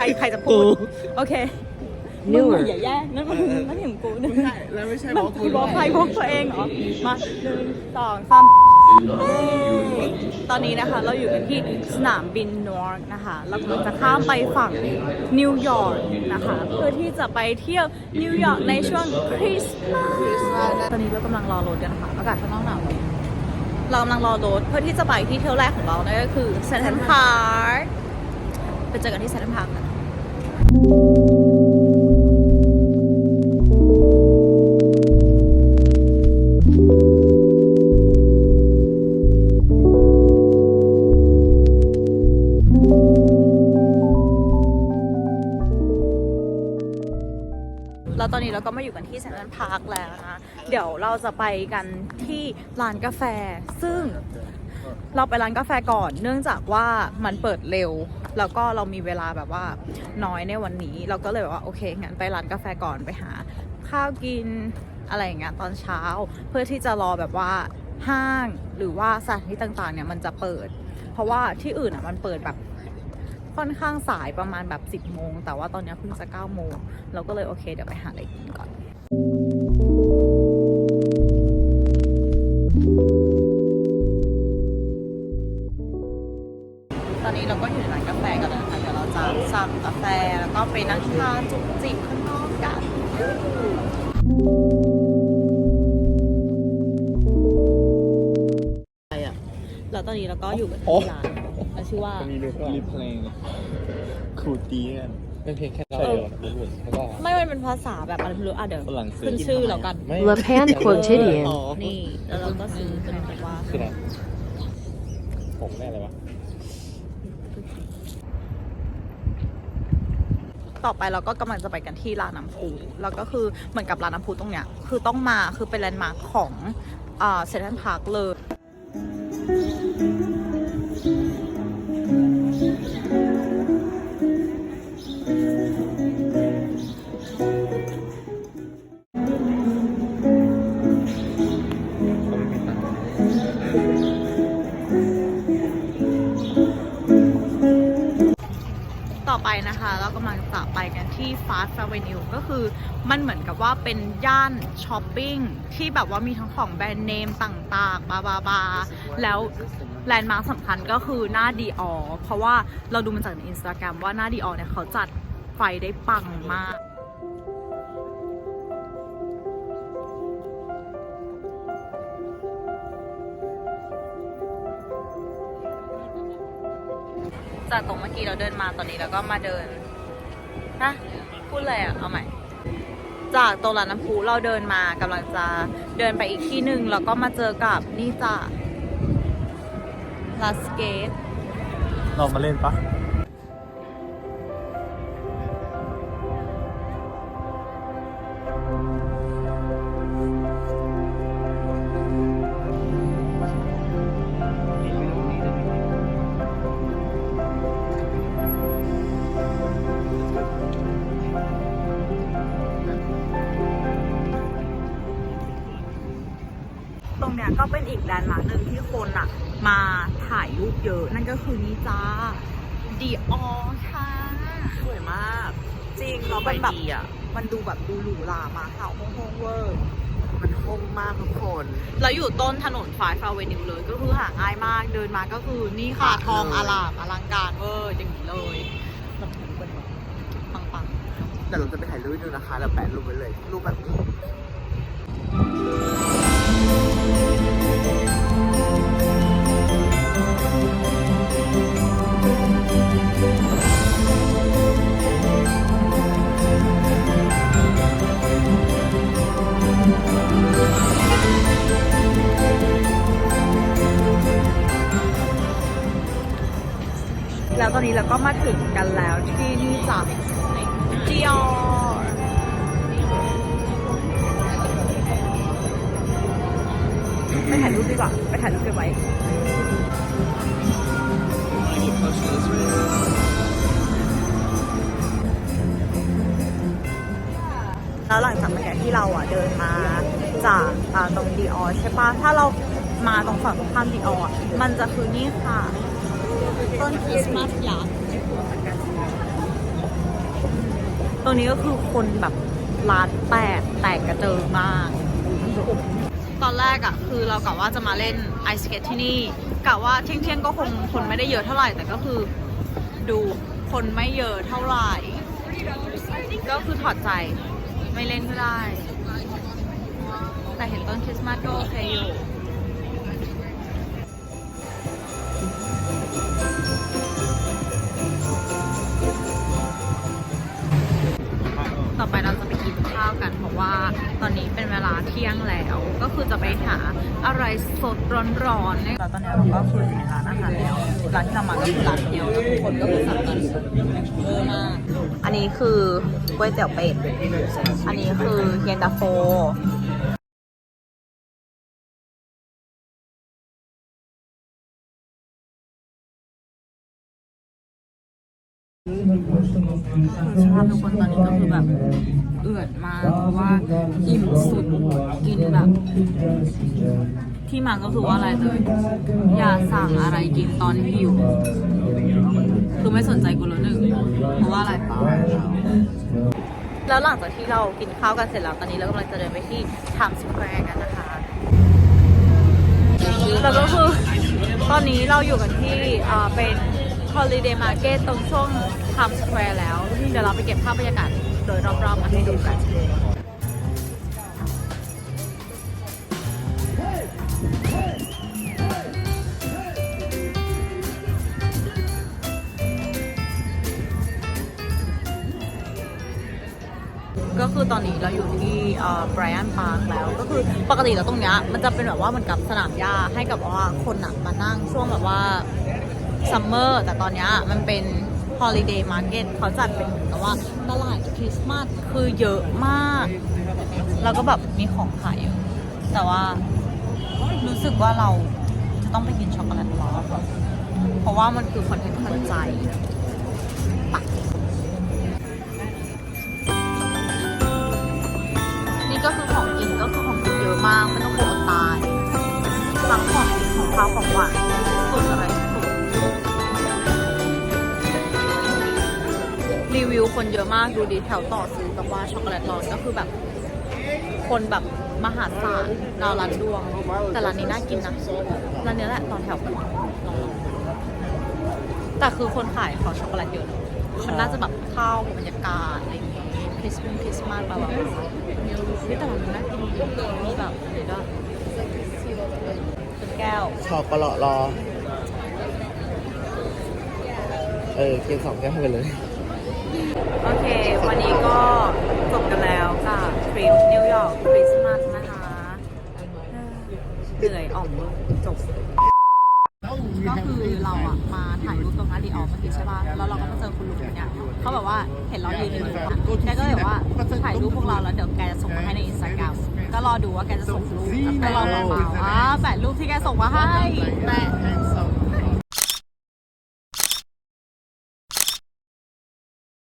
ใครใครจะพูด โอเคมึงอย่าแย่งนั่นมันนั่นเห็นกูนึงไม่ใช่แล้วไม่ใช่บล็อกกูบอกใครบอกตัวเองเหรอ มาหนึ่งสองสามเฮ้ยตอนนี้นะคะเราอยู่กันที่สนามบินนอร์กนะคะ เรากำลังจะข้ามไปฝั่งนิวยอร์กนะคะ เพื่อที่จะไปเที่ยวนิวยอร์กในช่วงคริสต์มาสตอนนี้เรากำลังรอรถกันนะคะอากาศข้างนอกหนาวเรากำลังรอรถเพื่อที่จะไปที่เที่ยวแรกของเรานั่นก็คือเซนทรัลพาร์คไปเจอกันที่เซนทรัลพาร์คกัน แล้วตอนนี้เราก็มาอยู่กันที่เซนทรัลพาร์คแล้วนะ เดี๋ยวเราจะไปกันที่ร้านกาแฟ ซึ่ง เราไปร้านกาแฟก่อน เนื่องจากว่ามันเปิดเร็ว แล้วก็เรามีเวลาแบบว่าน้อยในวันนี้ เราก็เลยแบบว่าโอเคงั้นไปร้านกาแฟก่อนไปหา ข้าวกินอะไรอย่างเงี้ยตอนเช้า เพื่อที่จะรอแบบว่าห้างหรือว่าสถานที่ต่างๆเนี่ยมันจะเปิด เพราะว่าที่อื่นอะมันเปิดแบบค่อนข้างสายประมาณแบบ 10โมงแต่ว่าตอนนี้เพิ่งจะ9โมงเราก็เลยโอเคเดี๋ยวไปหาอะไรกินก่อน แล้วตอนนี้เราก็อยู่กันที่ร้านมันชื่อว่า มีรีเพลงครูตีกันเป็นเพลงแค่เรารู้หมดแล้วก็ไม่มันเป็นภาษาแบบอะไรไม่รู้อะเดี๋ยวฝรั่งซื้อขึ้นชื่อแล้วกันไม่ La Pan Quotidian อ๋อนี่แล้วเราก็ซื้อเป็นแบบว่าคืออะไรผมแน่เลยวะต่อไปเราก็กำลังจะไปกันที่ลานน้ำพุแล้วก็คือเหมือนกับลานน้ำพุตรงเนี้ยคือต้องมาคือเป็นแลนด์มาร์คของเซนทรัลพาร์คเลย ต่อไปนะคะเรากำลังจะไปกันที่ Fast Avenue ก็คือมันเหมือนกับว่าเป็นย่านช้อปปิ้งที่แบบว่ามีทั้งของแบรนด์เนมต่างๆ บาบาบา แล้วแลนด์มาร์คสำคัญก็คือหน้าดีออเพราะว่าเราดูมาจากในอินสตาแกรมว่าหน้าดีออเนี่ยเขาจัดไฟได้ปังมากจากตรงเมื่อกี้เราเดินมาตอนนี้เราก็มาเดินนะพูดเลยอะเอาใหม่ จากตรงร้านน้ำพุเราเดินมากำลังจะเดินไปอีกที่หนึ่งแล้วก็มาเจอกับนี่จ้ะ ลาสเกตเรามาเล่นปะตรงเนี้ยก็เป็นอีกแลนด์มาร์คหนึ่งที่คนอะมา ถ่ายรูปเยอะ นั่นก็คือนี่จ้าดีออค่ะ สวยมาก จริงเราเป็นแบบดีอะมันดูแบบดูหรูหรามาข่าวโฮงๆเวอร์มันคมมากทุกคน แล้วอยู่ต้นถนนฟายฟาเวนิวเลย ก็คือหาง่ายมาก เดินมาก็คือนี่ค่ะทองอลามอลังการเวอร์อย่างนี้เลยลำพูนเป็นแบบปังแต่เราจะไปถ่ายรูปดูนะคะ เราแปะรูปไว้เลย รูปแบบนี้ ก็มาถึงกันแล้วที่นี่จากดิออไปถ่ายรูปดีกว่า ไปถ่ายรูปเก็บไว้แล้วหลังจากเมื่อกี้ที่เราอะเดินมาจากตรงดีออใช่ปะถ้าเรามาตรงฝั่งตรงข้ามดีออมันจะคือนี่ค่ะ ต้นคริสต์มาสยักษ์รงนี้ก็คือคนแบบล้านแปดแตกกระเจิงมาก ตอนแรกอะคือเรากะว่าจะมาเล่นไอสเกตที่นี่กะว่าเที่ยงเที่ยงก็คงคนไม่ได้เยอะเท่าไหร่ แต่ก็คือดูคนไม่เยอะเท่าไหร่ ก็คือถอดใจไม่เล่นก็ได้ แต่เห็นต้นคริสต์มาสก็โอเคอยู่ เที่ยงแล้ว ก็คือจะไปหาอะไรสดร้อนๆเนี่ยตอนนี้เราก็คืออยู่ในร้านอาหารแล้วร้านที่เรามาก็คือร้านเดียวทุกคนก็คือสั่งกันเยอะมากอันนี้คือก๋วยเตี๋ยวเป็ดอันนี้คือเย็นตาโฟ สภาพทุกคนตอนนี้ก็คือแบบเอือดมากเพราะว่าอิ่มสุดกินแบบ ที่มาก็คือว่าอะไรเลยอย่าสั่งอะไรกินตอนหิวคือไม่สนใจกูแล้วหนึ่งเพราะว่าอะไรแล้วหลังจากที่เรากินข้าวกันเสร็จแล้วตอนนี้เรากำลังจะเดินไปที่ Times Square กันนะคะแล้วก็คือตอนนี้เราอยู่กันที่เป็น Holiday Market ตรงช่วง Times Square แล้ว เดี๋ยวเราไปเก็บภาพบรรยากาศโดยรอบๆมาให้ดูกันก็คือตอนนี้เราอยู่ที่ไบรอันพาร์คแล้ว ก็คือปกติแล้วตรงเนี้ยมันจะเป็นแบบว่าเหมือนกับสนามหญ้าให้กับว่าคนอะมานั่งช่วงแบบว่า ซัมเมอร์แต่ตอนนี้มันเป็นฮอลิเดย์มาร์เก็ตเขาจัดเป็นเหมือนกับว่าตลาดคริสต์มาสคือเยอะมาก แล้วก็แบบมีของขายเยอะแต่ว่ารู้สึกว่าเราจะต้องไปกินช็อกโกแลตร้อนเพราะว่ามันคือคอนเทนต์ทันใจนี่ก็คือของกินก็คือของกินเยอะมากไม่ต้องกลัวดตายสั่งของกินของข้าวของหวานสุดอะไร วิวคนเยอะมากดูดีแถวต่อซื้อแบบว่าช็อกโกแลตร้อนก็คือแบบ คนแบบมหาศาลดาวร้านดวง แต่ร้านนี้น่ากินนะร้านนี้แหละต่อแถวกันลองแต่คือคนขายเขาช็อกโกแลตเยอะนะมันน่าจะแบบเข้ากับบรรยากาศอะไรอย่างเงี้ยคริสต์มาสคริสต์มาสบลาบลานี่แต่มันน่ากินมีแบบนี่ก็เป็นแก้วชอบปลาะรอ เออกินสองแก้วไปเลย โอเค วันนี้ก็จบกันแล้วกับทริปนิวยอร์กคริสต์มาสนะคะเหนื่อยอ่อมจบ ก็คือเราอะมาถ่ายรูปตรงหน้าดีออฟเมื่อกี้ใช่ป่ะ แล้วเราก็มาเจอคุณลุงคนเนี่ยเขาแบบว่าเห็นเรายืนอยู่อะแกก็เลยบอกว่าถ่ายรูปพวกเราแล้วเดี๋ยวแกจะส่งมาให้ในอินสตาแกรมก็รอดูว่าแกจะส่งรูปก็ลองมาอ่าแปะรูปที่แกส่งมาให้แปะ